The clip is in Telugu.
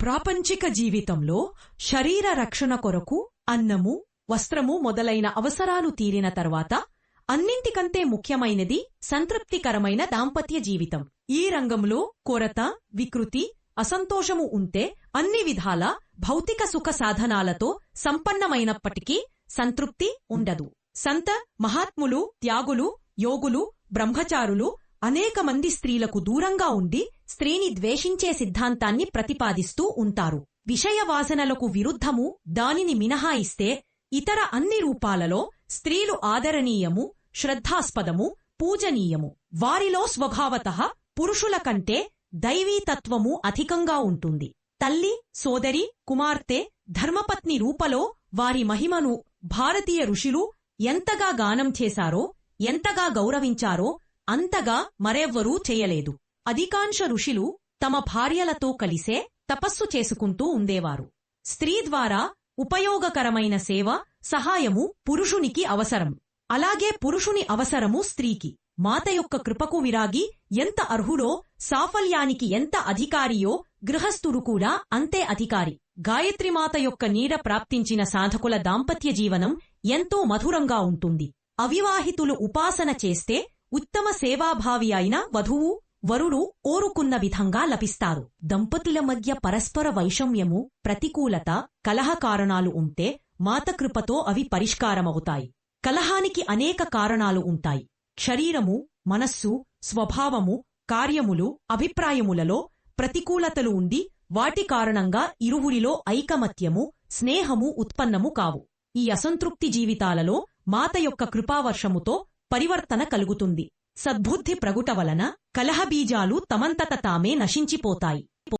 ప్రాపంచిక జీవితంలో శరీర రక్షణ కొరకు అన్నము వస్త్రము మొదలైన అవసరాలు తీరిన తర్వాత అన్నింటికంటే ముఖ్యమైనది సంతృప్తికరమైన దాంపత్య జీవితం. ఈ రంగంలో కొరత వికృతి అసంతోషము ఉంటే అన్ని విధాల భౌతిక సుఖ సాధనాలతో సంపన్నమైనప్పటికీ సంతృప్తి ఉండదు. సంత మహాత్ములు త్యాగులు యోగులు బ్రహ్మచారులు అనేక మంది స్త్రీలకు దూరంగా ఉండి స్త్రీని ద్వేషించే సిద్ధాంతాన్ని ప్రతిపాదిస్తూ ఉంటారు. విషయ వాసనలకు విరుద్ధము దానిని మినహాయిస్తే ఇతర అన్ని రూపాలలో స్త్రీలు ఆదరణీయము శ్రద్ధాస్పదము పూజనీయము. వారిలో స్వభావతః పురుషుల కంటే దైవీతత్వము అధికంగా ఉంటుంది. తల్లి సోదరి కుమార్తె ధర్మపత్ని రూపలో వారి మహిమను భారతీయ ఋషులు ఎంతగా గానం చేశారో ఎంతగా గౌరవించారో అంతగా మరెవ్వరూ చేయలేదు. అధికాంశ ఋషులు తమ భార్యలతో కలిసే తపస్సు చేసుకుంటూ ఉండేవారు. స్త్రీ ద్వారా ఉపయోగకరమైన సేవ సహాయము పురుషునికి అవసరం. అలాగే పురుషుని అవసరము స్త్రీకి. మాత యొక్క కృపకు విరాగి ఎంత అర్హుడో సాఫల్యానికి ఎంత అధికారియో గృహస్థుడు కూడా అంతే అధికారి. గాయత్రిమాత యొక్క నీడ ప్రాప్తించిన సాధకుల దాంపత్య జీవనం ఎంతో మధురంగా ఉంటుంది. అవివాహితులు ఉపాసన చేస్తే ఉత్తమ సేవాభావి అయిన వధువు వరుడు ఓరుకున్న విధంగా లభిస్తారు దంపతుల మధ్య పరస్పర వైషమ్యము ప్రతికూలత కలహ కారణాలు ఉంటే మాతకృపతో అవి పరిష్కారమవుతాయి. కలహానికి అనేక కారణాలు ఉంటాయి. శరీరము మనస్సు స్వభావము కార్యములు అభిప్రాయములలో ప్రతికూలతలు ఉండి వాటి కారణంగా ఇరువురిలో ఐకమత్యము స్నేహము ఉత్పన్నము కావు. ఈ అసంతృప్తి జీవితాలలో మాత యొక్క కృపావర్షముతో పరివర్తన కలుగుతుంది. సద్బుద్ధి ప్రగుట వలన కలహబీజాలు తమంతట తామే నశించిపోతాయి.